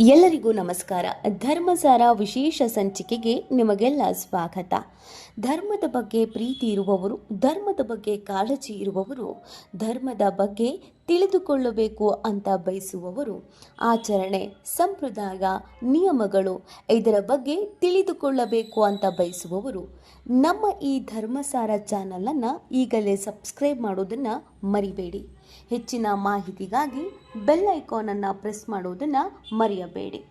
ಎಲ್ಲರಿಗೂ ನಮಸ್ಕಾರ. ಧರ್ಮಸಾರ ವಿಶೇಷ ಸಂಚಿಕೆಗೆ ನಿಮಗೆಲ್ಲ ಸ್ವಾಗತ. ಧರ್ಮದ ಬಗ್ಗೆ ಪ್ರೀತಿ ಇರುವವರು, ಧರ್ಮದ ಬಗ್ಗೆ ಕಾಳಜಿ ಇರುವವರು, ಧರ್ಮದ ಬಗ್ಗೆ ತಿಳಿದುಕೊಳ್ಳಬೇಕು ಅಂತ ಬಯಸುವವರು ಆಚರಣೆ, ಸಂಪ್ರದಾಯ, ನಿಯಮಗಳು ಇದರ ಬಗ್ಗೆ ತಿಳಿದುಕೊಳ್ಳಬೇಕು ಅಂತ ಬಯಸುವವರು. ನಮ್ಮ ಈ ಧರ್ಮಸಾರ ಚಾನಲನ್ನು ಈಗಲೇ ಸಬ್ಸ್ಕ್ರೈಬ್ ಮಾಡೋದನ್ನು ಮರಿಬೇಡಿ. ಹೆಚ್ಚಿನ ಮಾಹಿತಿಗಾಗಿ ಬೆಲ್ ಐಕಾನನ್ನು ಪ್ರೆಸ್ ಮಾಡೋದನ್ನು ಮರೆಯಬೇಡಿ.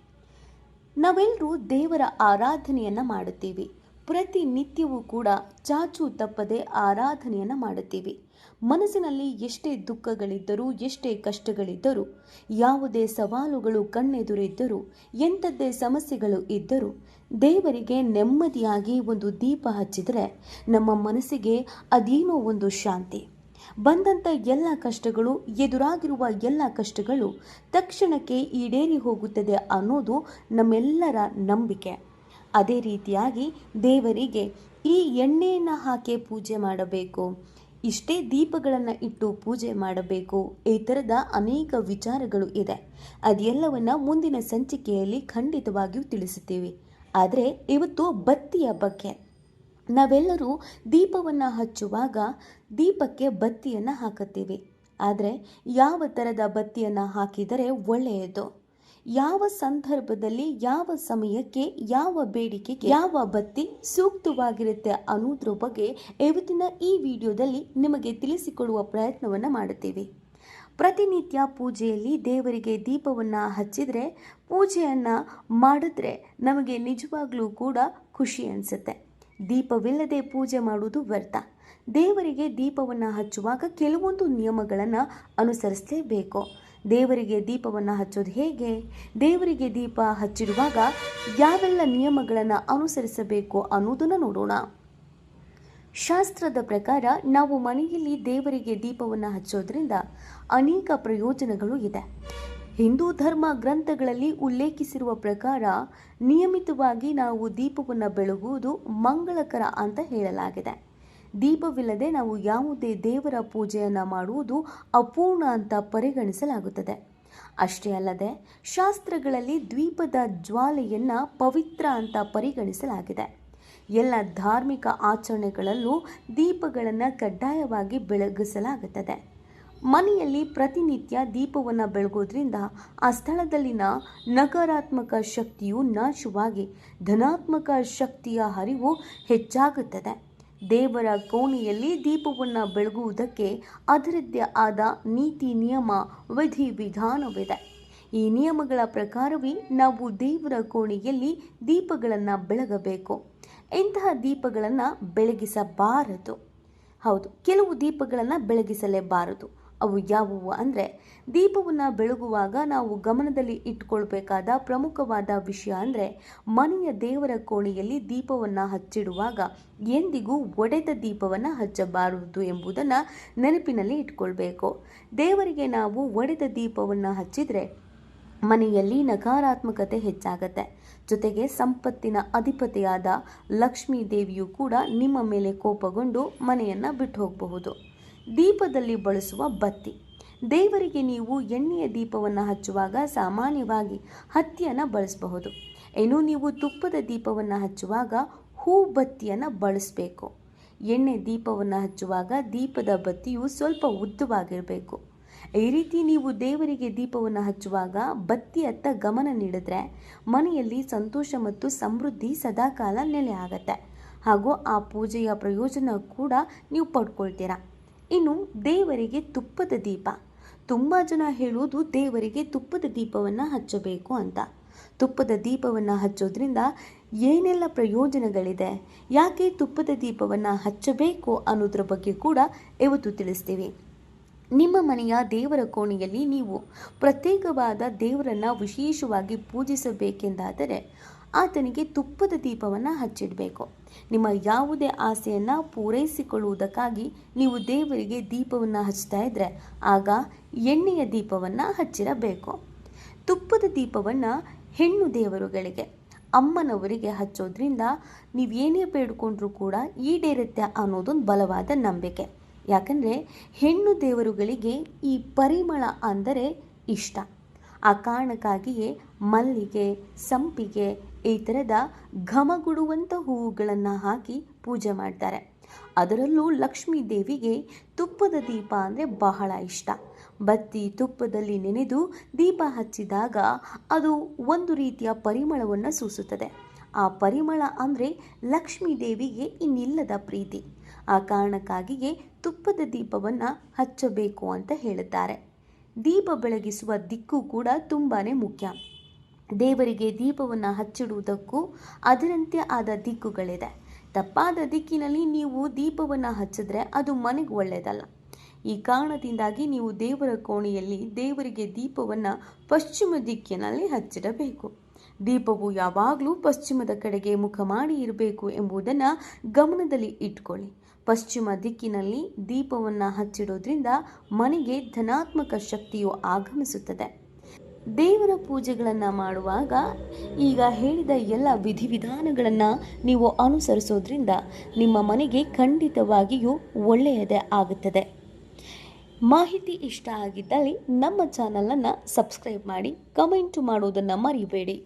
ನಾವೆಲ್ಲರೂ ದೇವರ ಆರಾಧನೆಯನ್ನು ಮಾಡುತ್ತೀವಿ. ಪ್ರತಿನಿತ್ಯವೂ ಕೂಡ ಚಾಚು ತಪ್ಪದೆ ಆರಾಧನೆಯನ್ನು ಮಾಡುತ್ತೀವಿ. ಮನಸ್ಸಿನಲ್ಲಿ ಎಷ್ಟೇ ದುಃಖಗಳಿದ್ದರೂ, ಎಷ್ಟೇ ಕಷ್ಟಗಳಿದ್ದರೂ, ಯಾವುದೇ ಸವಾಲುಗಳು ಕಣ್ಣೆದುರಿದ್ದರೂ, ಎಂಥದ್ದೇ ಸಮಸ್ಯೆಗಳು ಇದ್ದರೂ, ದೇವರಿಗೆ ನೆಮ್ಮದಿಯಾಗಿ ಒಂದು ದೀಪ ಹಚ್ಚಿದರೆ ನಮ್ಮ ಮನಸ್ಸಿಗೆ ಅದೇನೋ ಒಂದು ಶಾಂತಿ. ಬಂದಂಥ ಎಲ್ಲ ಕಷ್ಟಗಳು, ಎದುರಾಗಿರುವ ಎಲ್ಲ ಕಷ್ಟಗಳು ತಕ್ಷಣಕ್ಕೆ ಈಡೇರಿ ಹೋಗುತ್ತದೆ ಅನ್ನೋದು ನಮ್ಮೆಲ್ಲರ ನಂಬಿಕೆ. ಅದೇ ರೀತಿಯಾಗಿ ದೇವರಿಗೆ ಈ ಎಣ್ಣೆಯನ್ನು ಹಾಕಿ ಪೂಜೆ ಮಾಡಬೇಕು. ಇಷ್ಟೇ ದೀಪಗಳನ್ನು ಇಟ್ಟು ಪೂಜೆ ಮಾಡಬೇಕು. ಈ ಥರದ ಅನೇಕ ವಿಚಾರಗಳು ಇದೆ. ಅದೆಲ್ಲವನ್ನು ಮುಂದಿನ ಸಂಚಿಕೆಯಲ್ಲಿ ಖಂಡಿತವಾಗಿಯೂ ತಿಳಿಸುತ್ತೀವಿ. ಆದರೆ ಇವತ್ತು ಬತ್ತಿಯ ಬಗ್ಗೆ. ನಾವೆಲ್ಲರೂ ದೀಪವನ್ನು ಹಚ್ಚುವಾಗ ದೀಪಕ್ಕೆ ಬತ್ತಿಯನ್ನು ಹಾಕುತ್ತೀವಿ. ಆದರೆ ಯಾವ ಥರದ ಬತ್ತಿಯನ್ನು ಹಾಕಿದರೆ ಒಳ್ಳೆಯದು? ಯಾವ ಸಂದರ್ಭದಲ್ಲಿ, ಯಾವ ಸಮಯಕ್ಕೆ, ಯಾವ ಬೇಡಿಕೆಗೆ, ಯಾವ ಬತ್ತಿ ಸೂಕ್ತವಾಗಿರುತ್ತೆ ಅನ್ನೋದ್ರ ಬಗ್ಗೆ ಇವತ್ತಿನ ಈ ವಿಡಿಯೋದಲ್ಲಿ ನಿಮಗೆ ತಿಳಿಸಿಕೊಡುವ ಪ್ರಯತ್ನವನ್ನು ಮಾಡುತ್ತೇವೆ. ಪ್ರತಿನಿತ್ಯ ಪೂಜೆಯಲ್ಲಿ ದೇವರಿಗೆ ದೀಪವನ್ನು ಹಚ್ಚಿದರೆ, ಪೂಜೆಯನ್ನು ಮಾಡಿದ್ರೆ ನಮಗೆ ನಿಜವಾಗ್ಲೂ ಕೂಡ ಖುಷಿ ಅನಿಸುತ್ತೆ. ದೀಪವಿಲ್ಲದೆ ಪೂಜೆ ಮಾಡುವುದು ವ್ಯರ್ಥ. ದೇವರಿಗೆ ದೀಪವನ್ನು ಹಚ್ಚುವಾಗ ಕೆಲವೊಂದು ನಿಯಮಗಳನ್ನು ಅನುಸರಿಸಲೇಬೇಕು. ದೇವರಿಗೆ ದೀಪವನ್ನು ಹಚ್ಚೋದು ಹೇಗೆ? ದೇವರಿಗೆ ದೀಪ ಹಚ್ಚಿರುವಾಗ ಯಾವೆಲ್ಲ ನಿಯಮಗಳನ್ನು ಅನುಸರಿಸಬೇಕು ಅನ್ನೋದನ್ನು ನೋಡೋಣ. ಶಾಸ್ತ್ರದ ಪ್ರಕಾರ ನಾವು ಮನೆಯಲ್ಲಿ ದೇವರಿಗೆ ದೀಪವನ್ನು ಹಚ್ಚೋದ್ರಿಂದ ಅನೇಕ ಪ್ರಯೋಜನಗಳು ಇದೆ. ಹಿಂದೂ ಧರ್ಮ ಗ್ರಂಥಗಳಲ್ಲಿ ಉಲ್ಲೇಖಿಸಿರುವ ಪ್ರಕಾರ ನಿಯಮಿತವಾಗಿ ನಾವು ದೀಪವನ್ನು ಬೆಳಗುವುದು ಮಂಗಳಕರ ಅಂತ ಹೇಳಲಾಗಿದೆ. ದೀಪವಿಲ್ಲದೆ ನಾವು ಯಾವುದೇ ದೇವರ ಪೂಜೆಯನ್ನು ಮಾಡುವುದು ಅಪೂರ್ಣ ಅಂತ ಪರಿಗಣಿಸಲಾಗುತ್ತದೆ. ಅಷ್ಟೇ ಅಲ್ಲದೆ, ಶಾಸ್ತ್ರಗಳಲ್ಲಿ ದ್ವೀಪದ ಜ್ವಾಲೆಯನ್ನು ಪವಿತ್ರ ಅಂತ ಪರಿಗಣಿಸಲಾಗಿದೆ. ಎಲ್ಲ ಧಾರ್ಮಿಕ ಆಚರಣೆಗಳಲ್ಲೂ ದೀಪಗಳನ್ನು ಕಡ್ಡಾಯವಾಗಿ ಬೆಳಗಿಸಲಾಗುತ್ತದೆ. ಮನೆಯಲ್ಲಿ ಪ್ರತಿನಿತ್ಯ ದೀಪವನ್ನು ಬೆಳಗೋದ್ರಿಂದ ಆ ಸ್ಥಳದಲ್ಲಿನ ನಕಾರಾತ್ಮಕ ಶಕ್ತಿಯು ನಾಶವಾಗಿ, ಧನಾತ್ಮಕ ಶಕ್ತಿಯ ಹರಿವು ಹೆಚ್ಚಾಗುತ್ತದೆ. ದೇವರ ಕೋಣೆಯಲ್ಲಿ ದೀಪವನ್ನು ಬೆಳಗುವುದಕ್ಕೆ ಅದರದ್ದೇ ಆದ ನೀತಿ ನಿಯಮ ವಿಧಿ ವಿಧಾನವಿದೆ. ಈ ನಿಯಮಗಳ ಪ್ರಕಾರವೇ ನಾವು ದೇವರ ಕೋಣೆಯಲ್ಲಿ ದೀಪಗಳನ್ನು ಬೆಳಗಬೇಕು. ಇಂತಹ ದೀಪಗಳನ್ನು ಬೆಳಗಿಸಬಾರದು. ಹೌದು, ಕೆಲವು ದೀಪಗಳನ್ನು ಬೆಳಗಿಸಲೇಬಾರದು. ಅವು ಯಾವುವು ಅಂದರೆ ದೀಪವನ್ನು ಬೆಳಗುವಾಗ ನಾವು ಗಮನದಲ್ಲಿ ಇಟ್ಕೊಳ್ಬೇಕಾದ ಪ್ರಮುಖವಾದ ವಿಷಯ ಅಂದರೆ ಮನೆಯ ದೇವರ ಕೋಣೆಯಲ್ಲಿ ದೀಪವನ್ನು ಹಚ್ಚಿಡುವಾಗ ಎಂದಿಗೂ ಒಡೆದ ದೀಪವನ್ನು ಹಚ್ಚಬಾರದು ಎಂಬುದನ್ನು ನೆನಪಿನಲ್ಲಿ ಇಟ್ಕೊಳ್ಬೇಕು. ದೇವರಿಗೆ ನಾವು ಒಡೆದ ದೀಪವನ್ನು ಹಚ್ಚಿದರೆ ಮನೆಯಲ್ಲಿ ನಕಾರಾತ್ಮಕತೆ ಹೆಚ್ಚಾಗತ್ತೆ. ಜೊತೆಗೆ ಸಂಪತ್ತಿನ ಅಧಿಪತಿಯಾದ ಲಕ್ಷ್ಮೀ ದೇವಿಯು ಕೂಡ ನಿಮ್ಮ ಮೇಲೆ ಕೋಪಗೊಂಡು ಮನೆಯನ್ನು ಬಿಟ್ಟು ಹೋಗಬಹುದು. ದೀಪದಲ್ಲಿ ಬಳಸುವ ಬತ್ತಿ. ದೇವರಿಗೆ ನೀವು ಎಣ್ಣೆಯ ದೀಪವನ್ನು ಹಚ್ಚುವಾಗ ಸಾಮಾನ್ಯವಾಗಿ ಹತ್ತಿಯನ್ನು ಬಳಸಬಹುದು. ಇನ್ನು ನೀವು ತುಪ್ಪದ ದೀಪವನ್ನು ಹಚ್ಚುವಾಗ ಹೂ ಬತ್ತಿಯನ್ನು ಬಳಸಬೇಕು. ಎಣ್ಣೆ ದೀಪವನ್ನು ಹಚ್ಚುವಾಗ ದೀಪದ ಬತ್ತಿಯು ಸ್ವಲ್ಪ ಉದ್ದವಾಗಿರಬೇಕು. ಈ ರೀತಿ ನೀವು ದೇವರಿಗೆ ದೀಪವನ್ನು ಹಚ್ಚುವಾಗ ಬತ್ತಿಯತ್ತ ಗಮನ ನೀಡಿದ್ರೆ ಮನೆಯಲ್ಲಿ ಸಂತೋಷ ಮತ್ತು ಸಮೃದ್ಧಿ ಸದಾಕಾಲ ನೆಲೆ ಆಗತ್ತೆ. ಹಾಗೂ ಆ ಪೂಜೆಯ ಪ್ರಯೋಜನ ಕೂಡ ನೀವು ಪಡ್ಕೊಳ್ತೀರಾ. ಇನ್ನು ದೇವರಿಗೆ ತುಪ್ಪದ ದೀಪ. ತುಂಬ ಜನ ಹೇಳುವುದು ದೇವರಿಗೆ ತುಪ್ಪದ ದೀಪವನ್ನು ಹಚ್ಚಬೇಕು ಅಂತ. ತುಪ್ಪದ ದೀಪವನ್ನು ಹಚ್ಚೋದ್ರಿಂದ ಏನೆಲ್ಲ ಪ್ರಯೋಜನಗಳಿದೆ? ಯಾಕೆ ತುಪ್ಪದ ದೀಪವನ್ನು ಹಚ್ಚಬೇಕು ಅನ್ನೋದ್ರ ಬಗ್ಗೆ ಕೂಡ ಇವತ್ತು ತಿಳಿಸ್ತೀವಿ. ನಿಮ್ಮ ಮನೆಯ ದೇವರ ಕೋಣೆಯಲ್ಲಿ ನೀವು ಪ್ರತ್ಯೇಕವಾದ ದೇವರನ್ನು ವಿಶೇಷವಾಗಿ ಪೂಜಿಸಬೇಕೆಂದಾದರೆ ಆತನಿಗೆ ತುಪ್ಪದ ದೀಪವನ್ನು ಹಚ್ಚಿಡಬೇಕು. ನಿಮ್ಮ ಯಾವುದೇ ಆಸೆಯನ್ನು ಪೂರೈಸಿಕೊಳ್ಳುವುದಕ್ಕಾಗಿ ನೀವು ದೇವರಿಗೆ ದೀಪವನ್ನು ಹಚ್ತಾ ಇದ್ದರೆ ಆಗ ಎಣ್ಣೆಯ ದೀಪವನ್ನು ಹಚ್ಚಿರಬೇಕು. ತುಪ್ಪದ ದೀಪವನ್ನು ಹೆಣ್ಣು ದೇವರುಗಳಿಗೆ, ಅಮ್ಮನವರಿಗೆ ಹಚ್ಚೋದ್ರಿಂದ ನೀವೇನೇ ಬೇಡ್ಕೊಂಡ್ರೂ ಕೂಡ ಈಡೇರುತ್ತೆ ಅನ್ನೋದೊಂದು ಬಲವಾದ ನಂಬಿಕೆ. ಯಾಕಂದರೆ ಹೆಣ್ಣು ದೇವರುಗಳಿಗೆ ಈ ಪರಿಮಳ ಅಂದರೆ ಇಷ್ಟ. ಆ ಕಾರಣಕ್ಕಾಗಿಯೇ ಮಲ್ಲಿಗೆ, ಸಂಪಿಗೆ ಈ ಥರದ ಘಮಗುಡುವಂಥ ಹೂವುಗಳನ್ನು ಹಾಕಿ ಪೂಜೆ ಮಾಡ್ತಾರೆ. ಅದರಲ್ಲೂ ಲಕ್ಷ್ಮೀ ದೇವಿಗೆ ತುಪ್ಪದ ದೀಪ ಅಂದರೆ ಬಹಳ ಇಷ್ಟ. ಬತ್ತಿ ತುಪ್ಪದಲ್ಲಿ ನೆನೆದು ದೀಪ ಹಚ್ಚಿದಾಗ ಅದು ಒಂದು ರೀತಿಯ ಪರಿಮಳವನ್ನು ಸೂಸುತ್ತದೆ. ಆ ಪರಿಮಳ ಅಂದರೆ ಲಕ್ಷ್ಮೀ ದೇವಿಗೆ ಇನ್ನಿಲ್ಲದ ಪ್ರೀತಿ. ಆ ಕಾರಣಕ್ಕಾಗಿಯೇ ತುಪ್ಪದ ದೀಪವನ್ನು ಹಚ್ಚಬೇಕು ಅಂತ ಹೇಳುತ್ತಾರೆ. ದೀಪ ಬೆಳಗಿಸುವ ದಿಕ್ಕು ಕೂಡ ತುಂಬಾ ಮುಖ್ಯ. ದೇವರಿಗೆ ದೀಪವನ್ನು ಹಚ್ಚಿಡುವುದಕ್ಕೂ ಅದರಂತೆ ಆದ ದಿಕ್ಕುಗಳಿದೆ. ತಪ್ಪಾದ ದಿಕ್ಕಿನಲ್ಲಿ ನೀವು ದೀಪವನ್ನು ಹಚ್ಚಿದ್ರೆ ಅದು ಮನೆಗೆ ಒಳ್ಳೆಯದಲ್ಲ. ಈ ಕಾರಣದಿಂದಾಗಿ ನೀವು ದೇವರ ಕೋಣೆಯಲ್ಲಿ ದೇವರಿಗೆ ದೀಪವನ್ನು ಪಶ್ಚಿಮ ದಿಕ್ಕಿನಲ್ಲಿ ಹಚ್ಚಿಡಬೇಕು. ದೀಪವು ಯಾವಾಗಲೂ ಪಶ್ಚಿಮದ ಕಡೆಗೆ ಮುಖ ಮಾಡಿ ಇರಬೇಕು ಎಂಬುದನ್ನು ಗಮನದಲ್ಲಿ ಇಟ್ಕೊಳ್ಳಿ. ಪಶ್ಚಿಮ ದಿಕ್ಕಿನಲ್ಲಿ ದೀಪವನ್ನು ಹಚ್ಚಿಡೋದ್ರಿಂದ ಮನೆಗೆ ಧನಾತ್ಮಕ ಶಕ್ತಿಯು ಆಗಮಿಸುತ್ತದೆ. ದೇವರ ಪೂಜೆಗಳನ್ನು ಮಾಡುವಾಗ ಈಗ ಹೇಳಿದ ಎಲ್ಲ ವಿಧಿವಿಧಾನಗಳನ್ನು ನೀವು ಅನುಸರಿಸೋದ್ರಿಂದ ನಿಮ್ಮ ಮನೆಗೆ ಖಂಡಿತವಾಗಿಯೂ ಒಳ್ಳೆಯದೇ ಆಗುತ್ತದೆ. ಮಾಹಿತಿ ಇಷ್ಟ ಆಗಿದ್ದಲ್ಲಿ ನಮ್ಮ ಚಾನಲನ್ನು ಸಬ್ಸ್ಕ್ರೈಬ್ ಮಾಡಿ, ಕಮೆಂಟ್ ಮಾಡುವುದನ್ನು ಮರಿಬೇಡಿ.